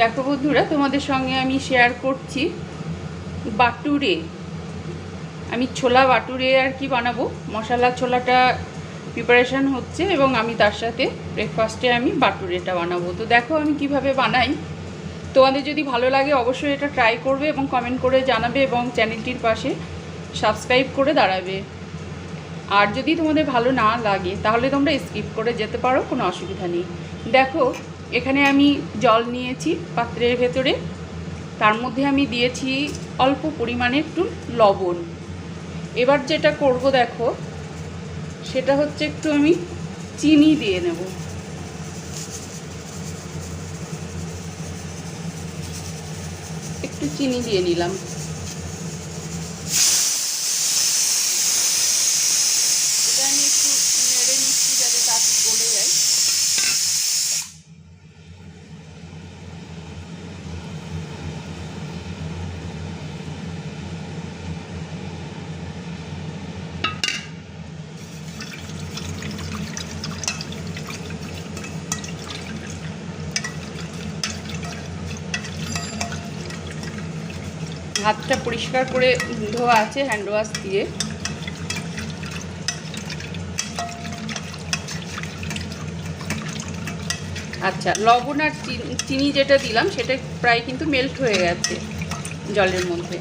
দেখো বন্ধুরা, তোমাদের সঙ্গে আমি শেয়ার করছি বাটুরে। আমি ছোলা বাটুরে আর কি বানাবো। মশলা ছোলাটা প্রিপারেশান হচ্ছে এবং আমি তার সাথে ব্রেকফাস্টে আমি বাটুরেটা বানাবো। তো দেখো আমি কীভাবে বানাই। তোমাদের যদি ভালো লাগে অবশ্যই এটা ট্রাই করবে এবং কমেন্ট করে জানাবে এবং চ্যানেলটির পাশে সাবস্ক্রাইব করে দাঁড়াবে। আর যদি তোমাদের ভালো না লাগে, তাহলে তোমরা স্কিপ করে যেতে পারো, কোনো অসুবিধা নেই। দেখো এখানে আমি জল নিয়েছি পাত্রের ভেতরে। তার মধ্যে আমি দিয়েছি অল্প পরিমাণে একটু লবণ। এবার যেটা করব দেখো, সেটা হচ্ছে একটু আমি চিনি দিয়ে নেব। একটু চিনি দিয়ে নিলাম এটা আমি একটু নেড়ে নিচ্ছি যাতে তাড়াতাড়ি গলে যায় হাতটা পরিষ্কার করে ধোয়া আছে হ্যান্ড ওয়াশ দিয়ে। আচ্ছা লবণ আর চিনি- যেটা দিলাম, সেটা প্রায় কিন্তু মেল্ট হয়ে গেছে জলের মধ্যে।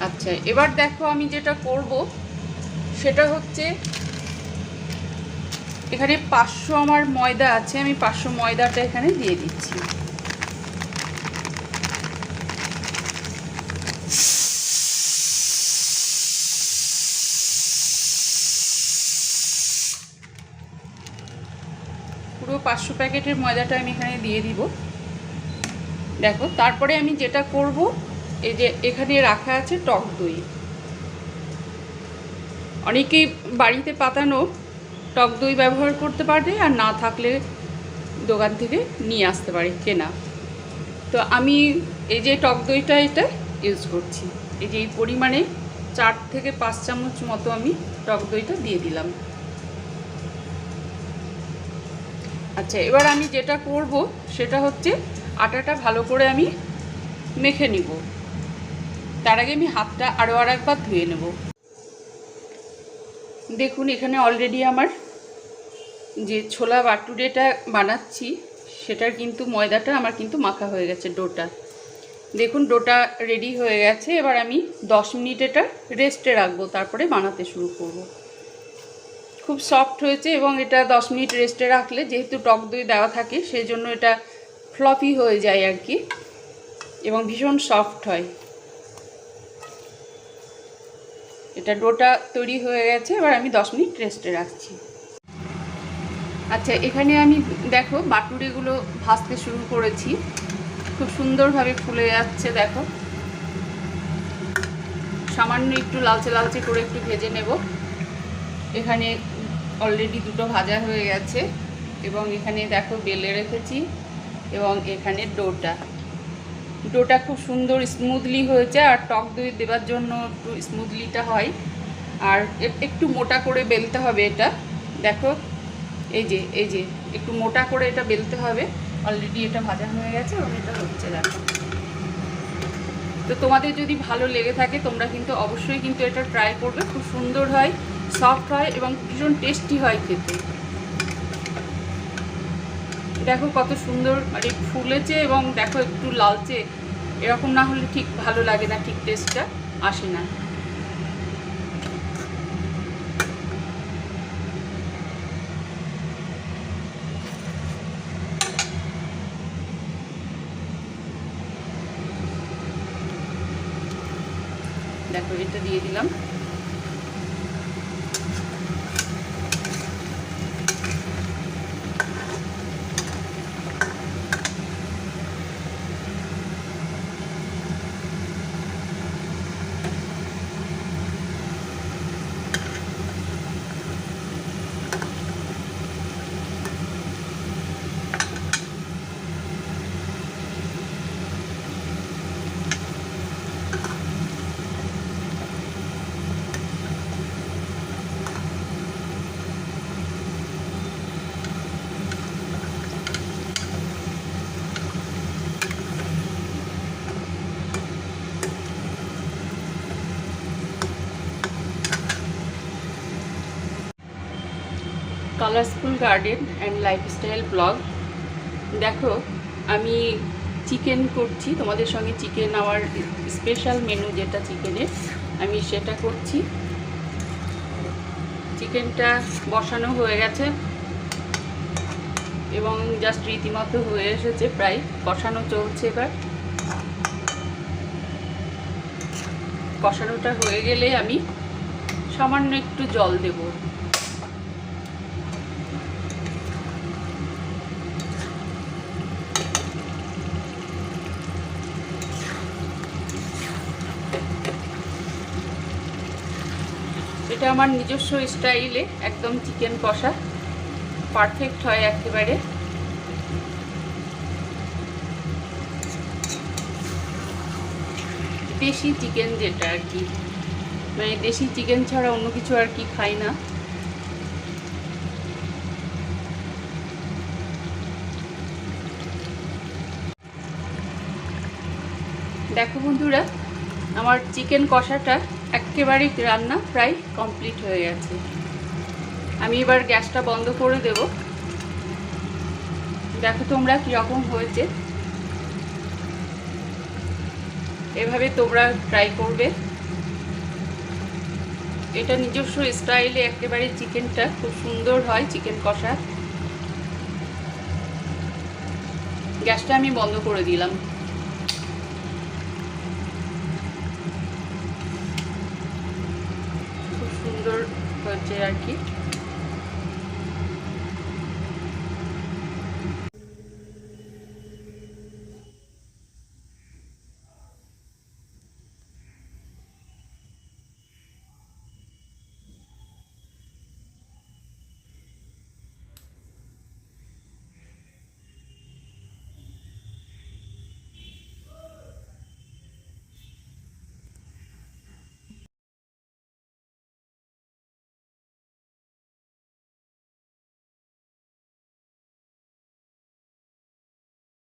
আচ্ছা এবার দেখো আমি যেটা করব, সেটা হচ্ছে এখানে পাঁচশো আমার ময়দা আছে, আমি পাঁচশো ময়দাটা এখানে দিয়ে দিচ্ছি। পাঁচশো প্যাকেটের ময়দাটা আমি এখানে দিয়ে দিব। দেখো, তারপরে আমি যেটা করব, এই যে এখানে রাখা আছে টক দই। অনেকেই বাড়িতে পাতানো টক দই ব্যবহার করতে পারে আর না থাকলে দোকান থেকে নিয়ে আসতে পারে কেনা। তো আমি এই যে টক দইটা এটা ইউজ করছি। এই যে এই পরিমাণে চার থেকে পাঁচ চামচ মতো আমি টক দইটা দিয়ে দিলাম। আচ্ছা এবার আমি যেটা করব সেটা হচ্ছে আটাটা ভালো করে আমি মেখে নিব। তার আগে আমি হাতটা আরও আর একবার ধুয়ে নেব। দেখুন, এখানে অলরেডি আমার যে ছোলা বাটুরেটা বানাচ্ছি, সেটার কিন্তু ময়দাটা আমার কিন্তু মাখা হয়ে গেছে ডোটা। দেখুন, ডোটা রেডি হয়ে গেছে। এবার আমি দশ মিনিট এটা রেস্টে রাখব, তারপরে বানাতে শুরু করব। খুব সফট হয়েছে এবং এটা দশ মিনিট রেস্টে রাখলে যেহেতু টক দই দেওয়া থাকে সেই জন্য এটা ফ্লপি হয়ে যায় আর কি এবং ভীষণ সফট হয়। এটা ডোটা তৈরি হয়ে গেছে, এবার আমি দশ মিনিট রেস্টে রাখছি। আচ্ছা এখানে আমি দেখো বাটুরিগুলো ভাজতে শুরু করেছি। খুব সুন্দরভাবে ফুলে যাচ্ছে, দেখো। সামান্য একটু লালচে লালচে করে একটু ভেজে নেব। এখানে অলরেডি দুটো ভাজা হয়ে গেছে এবং এখানে দেখো বেলে রেখেছি এবং এখানে ডোটা। ডোটা খুব সুন্দর স্মুথলি হয়েছে আর টক দই দেওয়ার জন্য একটু স্মুথলিটা হয়। আর একটু মোটা করে বেলতে হবে এটা। দেখো, এই যে এই যে, একটু মোটা করে এটা বেলতে হবে। অলরেডি এটা ভাজা হয়ে গেছে এবং এটা হচ্ছে দেখো তো তোমাদের যদি ভালো লেগে থাকে তোমরা কিন্তু অবশ্যই কিন্তু এটা ট্রাই করবে। খুব সুন্দর হয়। সফট হয় এবং ভীষণ টেস্টি হয় খেতে। দেখো কত সুন্দর মানে ফুলেছে এবং দেখো একটু লালচে। এরকম না হলে ঠিক ভালো লাগে না, ঠিক টেস্টটা আসে না। দেখো এটা দিয়ে দিলাম। Colourful garden and lifestyle blog. দেখো, আমি চিকেন করছি, তোমাদের সঙ্গে চিকেন আমার স্পেশাল মেনু যেটা চিকেনের, আমি সেটা করছি। চিকেনটা বসানো হয়ে গেছে এবং জাস্ট রীতিমতো হয়ে এসেছে প্রায়, কষানো চলছে এবার। কষানোটা হয়ে গেলে আমি সামান্য একটু জল দেব। এটা আমার নিজস্ব স্টাইলে একদম চিকেন কষা। পারফেক্ট হয় একেবারে। দেশি চিকেন যেটা আর কি। মানে দেশি চিকেন ছাড়া অন্য কিছু আর কি খাই না। দেখো বন্ধুরা আমার চিকেন কষাটা একেবারেই রান্না প্রায় কমপ্লিট হয়ে গেছে। আমি এবার গ্যাসটা বন্ধ করে দেব। দেখো তোমরা কীরকম হয়েছে। এভাবে তোমরা ট্রাই করবে। এটা নিজস্ব স্টাইলে একেবারে চিকেনটা খুব সুন্দর হয়, চিকেন কষা। গ্যাসটা আমি বন্ধ করে দিলাম। খুব সুন্দর হয়েছে আর কি